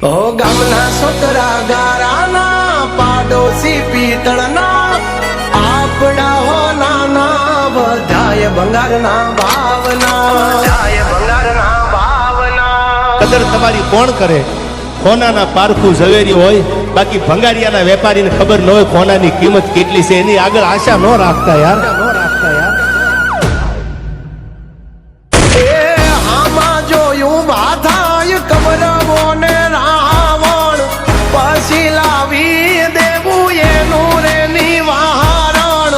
છોકરા ગારાના પાડોશી પિત્તળના આપણા હો નાના વધાય ભંગારના ભાવના ભાવના કદર તમારી કોણ કરે? ખોનાના પારખું ઝવેરી હોય? બાકી ભંગારિયાના વેપારીને ખબર ન હોય ખોનાની કિંમત કેટલી છે? એની આગળ આશા ન રાખતા યાર ન રાખતા યાર. પછી દેવું એનું રે નિવારણ.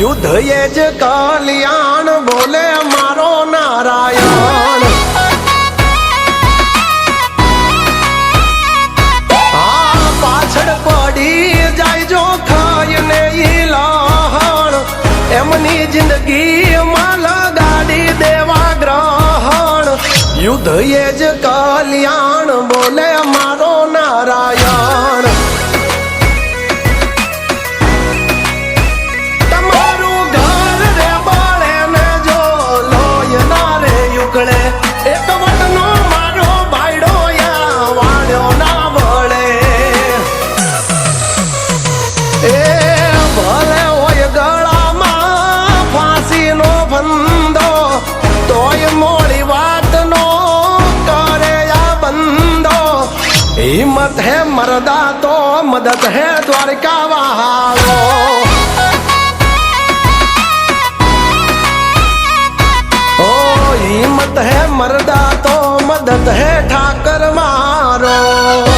યુદ્ધ એ જ કલ્યાણ બોલે મારો નારાયણ. આ પાછળ પડી જાય જો ખાય ને ઈ લહણ. એમની જિંદગીમાં લગાડી દેવા ગ્રહણ. યુદ્ધ એ જ કલ્યાણ બોલે મારો નારાયણ हिम्मत है मरदा तो मदद है द्वारका वालो। ओ, हिम्मत है मरदा तो मदद है ठाकर मारो।